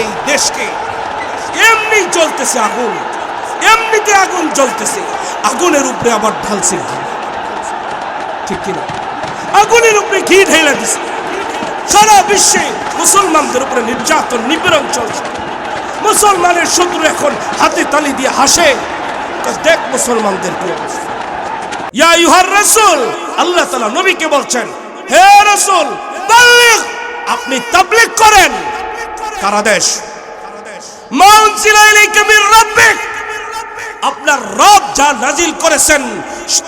এই দেশকে। এমনি চলতেছে আগুন। এমনিতে আগুন জ্বলতেছে। আগুনের উপরে আবার ঢালছে। ঠিক কিনা? আগুনের উপরে ঘি ঢেলে দিছে। সারা বিশ্বে মুসলমানদের উপরে নির্যাতন, নিপীড়ন চলছে। মুসলমানের শত্রু এখন হাতে তালি দিয়ে হাসে। দেখ মুসলমানদের। ইয়া ইউহার রাসূল, আল্লাহ তাআলা নবীকে বলছেন, হে রাসূল আপনি তাবলীগ করেন। কারা দেশ মা উনজিলা ইলাইকা মির রাব্বিক। আপনার রব যা নাজিল করেছেন,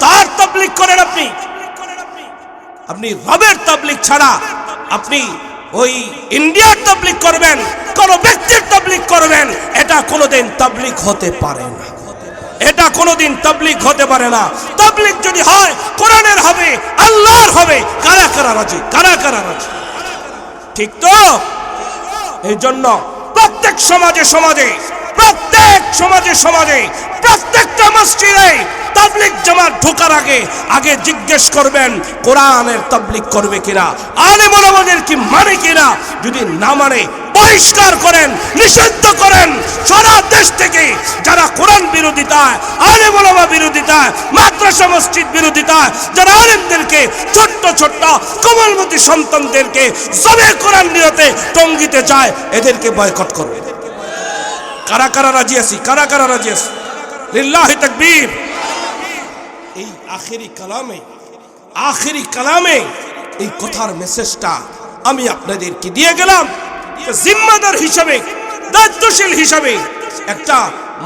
তার তাবলীগ করেন আপনি। আপনি রবের তাবলিক ছাড়া আপনি ওই ইন্ডিয়ার তাবলিক করবেন, কোন ব্যক্তির তাবলিক করবেন, এটা কোনোদিন তাবলীগ হতে পারে না। এটা কোনোদিন তাবলীগ হতে পারে না। তাবলীগ যদি হয়, কোরআনের হবে, আল্লাহর হবে, কারা কারা রাজি? কারা কারা রাজি? ঠিক তো? এই জন্য প্রত্যেক সমাজে সমাজে, প্রত্যেক সমাজে সমাজে, প্রত্যেকটা মসজিদে তাবলিক জামাত ঢোকার আগে আগে জিজ্ঞেস করবেন, কোরআনের তাবলিক করবে কিনা? আলে মোলামাদের কি মানে কিনা? যদি না মানে পরিষ্কার করেন, নিষিদ্ধ করেন। সারা দেশ থেকে যারা কোরআন বিরোধিতায় আলে মোলামা বিরোধিতায় মাদ্রাসা মসজিদ বিরোধিতায় যারা আলেমদেরকে ছোট্ট ছোট্ট কোমলমতি সন্তানদেরকে জবে কোরআন নিয়তে টঙ্গিতে চায় এদেরকে বয়কট করবে। কারা কারা রাজি আছি? কারা কারা রাজি আছি? লিল্লাহি তাকবীর। এই আখেরি কালামে আখেরি কালামে এই কথার মেসেজটা আমি আপনাদেরকে দিয়ে গেলাম। জিম্মাদার হিসাবে, দায়িত্বশীল হিসাবে, একটা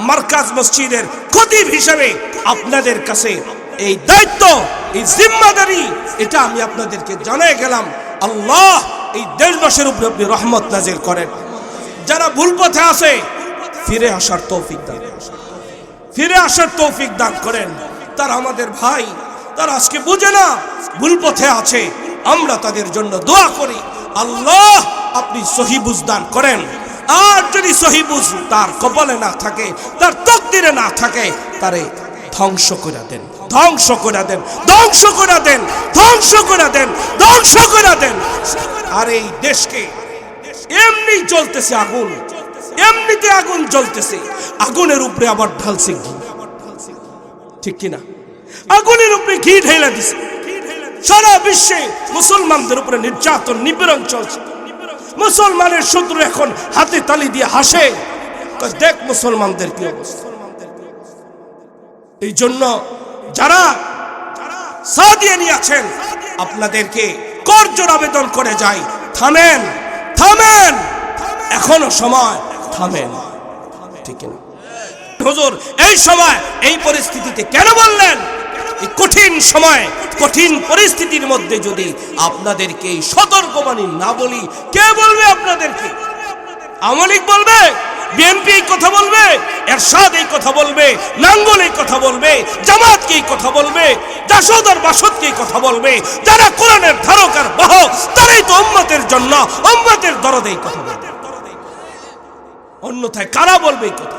মার্কাজ মসজিদের খতিব হিসাবে আপনাদের কাছে এই দায়িত্ব, এই জিম্মাদারি, এটা আমি আপনাদেরকে জানাই গেলাম। আল্লাহ এই দেশবাসীর উপরে আপনি রহমত নাজির করেন। যারা ভুল পথে আছে, ফিরে আসার তৌফিক দান ফিরে আসার তৌফিক দান করেন। তারা আমাদের ভাই, তারা আজকে বুঝে না, ভুল পথে আছে, আমরা তাদের জন্য দোয়া করি। আল্লাহ আপনি সহিবুজ দান করেন। আর যদি সহিবুজ তার কপালে না থাকে, তার তকদিরে না থাকে, তারে ধ্বংস করে দেন, ধ্বংস করে দেন, ধ্বংস করে দেন, ধ্বংস করে দেন, ধ্বংস করে দেন। আর এই দেশকে এমনি চলতেছে আগুন, এমনিতে আগুন জ্বলতেছে। আগুনের উপরে আবার ঢালছে ঘি। ঠিক কিনা? আগুনের উপরে ঘি ঢেলে দিছে। সারা বিশ্বে মুসলমানদের উপরে নির্যাতন, নিপীড়ন চলছে। মুসলমানের শত্রু এখন হাতে তালি দিয়ে হাসে। দেখ মুসলমানদের কি এই জন্য যারা নিয়েছেন আপনাদেরকে করজোর আবেদন করে যাই। থামেন থামেন। এখনও সময়, থামেন। ঠিক না এই সময় এই পরিস্থিতিতে কেন বললেন? কঠিন সময়, কঠিন পরিস্থিতির মধ্যে যদি আপনাদেরকে এই সতর্কবাণী না বলি, কে বলবে আপনাদেরকে? আমলিক বলবে, বিএনপি এই কথা বলবে, এরশাদ এই কথা বলবে নাঙ্গল এই কথা বলবে, জামাতকে এই কথা বলবে, জাসদ আর বাসদকে এই কথা বলবে, যারা কোরআনের ধারক আর বাহক, তারাই তো উম্মতের জন্য, উম্মতের দরদে এই কথা বলবে। অন্যথায় কারা বলবে এই কথা?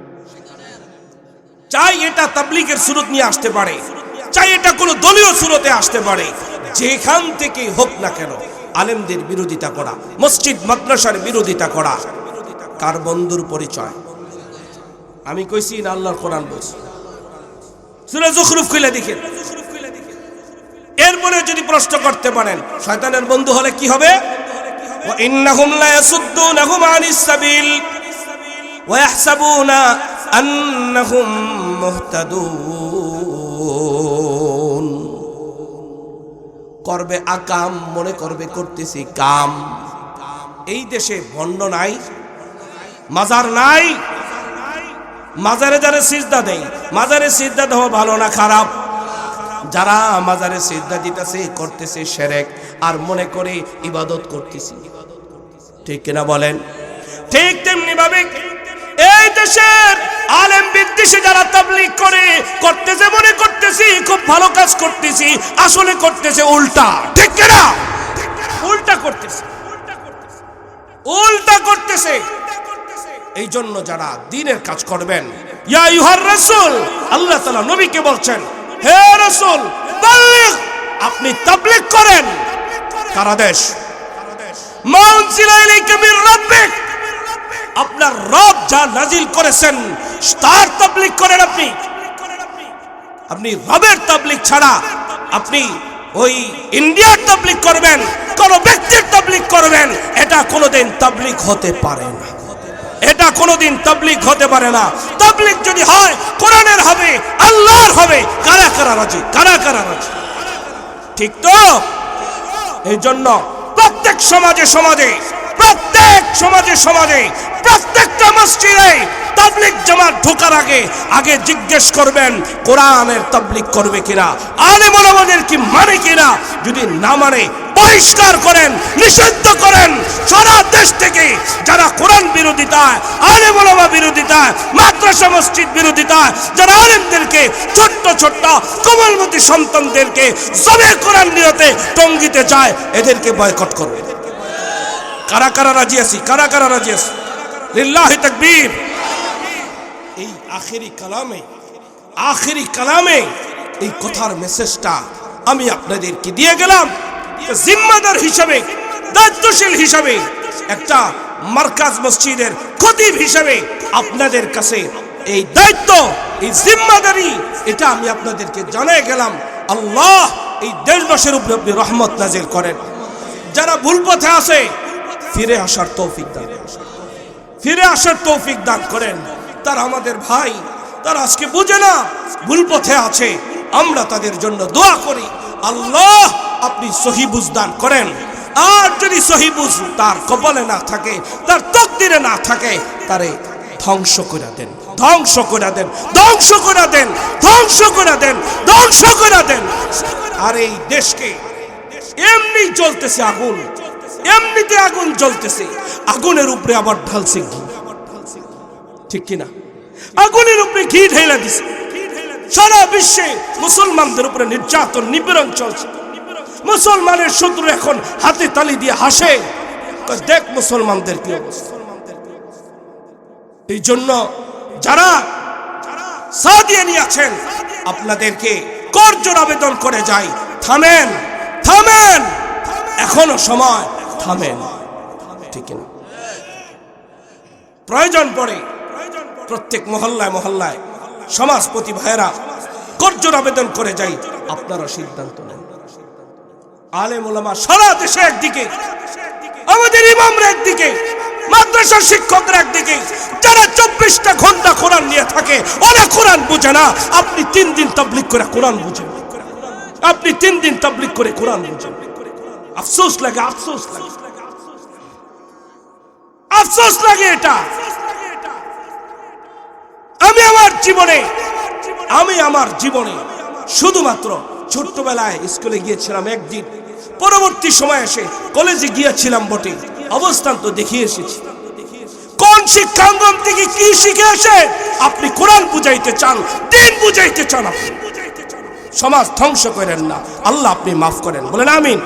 চাই এটা তাবলিগের সুরত নিয়ে আসতে পারে চাই এটা কোনো দলীয় সুরতে আসতে পারে যেখান থেকে হোক না কেন আলেমদের বিরোধিতা করা মসজিদ মাদ্রাসার বিরোধিতা করা কার বন্ধুর পরিচয় আমি কইছি না আল্লাহর কোরআন বলছি সুরা জখরুফ খুলে দেখেন এরপরে যদি প্রশ্ন করতে পারেন শয়তানের বন্ধু হলে কি হবে وإنهم لا يصدونهم عن السبيل ويحسبون أنهم مهتدون করবে আকাম মনে করবে করতেছি কাম এই দেশে ভণ্ড নাই মাজার নাই মাজারে যারা সিজদা দেয় মাজারে সিজদা দেওয়া ভালো না খারাপ যারা মাজারে সিদ্ধা দিতেছে করতেছে সেরেক আর মনে করে ইবাদত করতেছি ঠিক কিনা বলেন ঠিক তেমনি ভাবে এই দেশের আলেম বিদ্বেষে যারা তাবলিগ করে, করতেছে মনে করতেছি, খুব ভালো কাজ করতেছি, আসলে করতেছে উল্টা। ঠিক কিনা? উল্টা করতেছে উল্টা করতেছে এই জন্য যারা দিনের কাজ করবেন, ইয়া ইউহার রাসূল, আল্লাহ তাআলা নবীকে বলছেন, হে রাসূল, বাল্লিগ, আপনি তাবলীগ করেন। কারা দেশ মা উনজিলা ইলাইকা মির রাব্বিক। আপনার রব যা নাজিল করেছেন, তার তাবলীগ করেন আপনি। আপনি রবের তাবলীগ ছাড়া আপনি ওই ইন্ডিয়ার তাবলীগ করবেন, কোন ব্যক্তির তাবলীগ করবেন, এটা কোনোদিন তাবলীগ হতে পারে না। এটা কোনোদিন তাবলীগ হতে পারে না। তাবলীগ যদি হয়, কোরআনের হবে, আল্লাহর হবে, কারা কারা রাজি? কারা কারা রাজি? ঠিক তো? এই জন্য প্রত্যেক সমাজে সমাজে প্রত্যেক সমাজে সমাজে, প্রত্যেকটা মসজিদে তাবলিক জামাত ঢোকার আগে আগে জিজ্ঞেস করবেন, কোরআনের তাবলিক করবে কিনা? আলেম ওলামাদের কি মানে কিনা? যদি না মানে পরিষ্কার করেন, নিষিদ্ধ করেন, সারা দেশ থেকে যারা কোরআন বিরোধিতা, আলেম ওলামা বিরোধিতায় মাদ্রাসা মসজিদ বিরোধিতায় যারা আলেমদেরকে ছোট্ট ছোট্ট, কোমলমতি সন্তানদেরকে জবে কোরআন নিয়তে টঙ্গিতে চায় এদেরকে বয়কট করবে। কারা কারা রাজি আছি? কারা কারা রাজি আছি? লিল্লাহি তাকবীর। এই আখেরি কালামে আখেরি কালামে এই কথার মেসেজটা আমি আপনাদেরকে দিয়ে গেলাম। জিম্মাদার হিসাবে, দায়িত্বশীল হিসাবে, একটা মার্কাজ মসজিদের খতিব হিসাবে আপনাদের কাছে এই দায়িত্ব, এই জিম্মাদারি, এটা আমি আপনাদেরকে জানাই গেলাম। আল্লাহ এই দেশবাসীর উপরে রহমত নাজিল করেন। যারা ভুল পথে আসে ফিরে আসার তৌফিক দান ফিরে আসার তৌফিক দান করেন। তার আমাদের ভাই, তার আজকে বুঝে না, ভুল পথে আছে। আমরা তাদের জন্য দোয়া করি। আল্লাহ, আপনি সহি বুঝ দান করেন। আর যদি সহি বুঝ তার কপালে না থাকে, তার তকদিরে না থাকে, তারে ধ্বংস করে দেন। ধ্বংস করে দেন। ধ্বংস করে দেন। ধ্বংস করে দেন। ধ্বংস করে দেন। আর এই দেশকে এমনি চলতেছে আগুন। এমনিতে আগুন জ্বলতেছে। আগুনের উপরে আবার ঢালছে ঘি। ঠিক কিনা? আগুনের উপরে ঘি ঢেলা দিছে। সারা বিশ্বে মুসলমানদের উপরে নির্যাতন, নিপীড়ন চলছে। মুসলমানের শত্রু এখন হাতে তালি দিয়ে হাসে। দেখ মুসলমানদের কি এই জন্য যারা সাদিয়ানি আছেন, আপনাদেরকে করজোর আবেদন করে যাই। থামেন থামেন। এখনও সময়। থামেন। ঠিক না প্রয়োজন পড়ে প্রত্যেক মহল্লায় মহল্লায় সমাজপতি ভাইয়েরা করজোর আবেদন করে যাই, আপনারা সিদ্ধান্ত নেন। আলেম ওলামা সারা দেশে একদিকে, আমাদের ইমামরা একদিকে, মাদ্রাসার শিক্ষকরা একদিকে, যারা চব্বিশটা ঘণ্টা কোরআন নিয়ে থাকে, ওরা কোরআন বুঝে না। আপনি তিন দিন তাবলিক করে কোরআন বুঝেন। আপনি তিন দিন তাবলিক করে কোরআন বুঝেন। আফসোস লাগে আফসোস লাগে। আফসোস লাগে এটা। আমি আমার জীবনে, আমি আমার জীবনে শুধুমাত্র ছোট্টবেলায় স্কুলে গিয়েছিলাম একদিন। পরবর্তী সময় এসে কলেজে গিয়েছিলাম বটে। অবস্থান তো দেখিয়ে এসেছি। কোন শিক্ষাঙ্গন থেকে কি শিখে এসে আপনি কোরআন বুঝাইতে চান, দিন বুঝাইতে চান সমাজ ধ্বংস করেন না। আল্লাহ আপনি মাফ করেন। বলেন আমিন।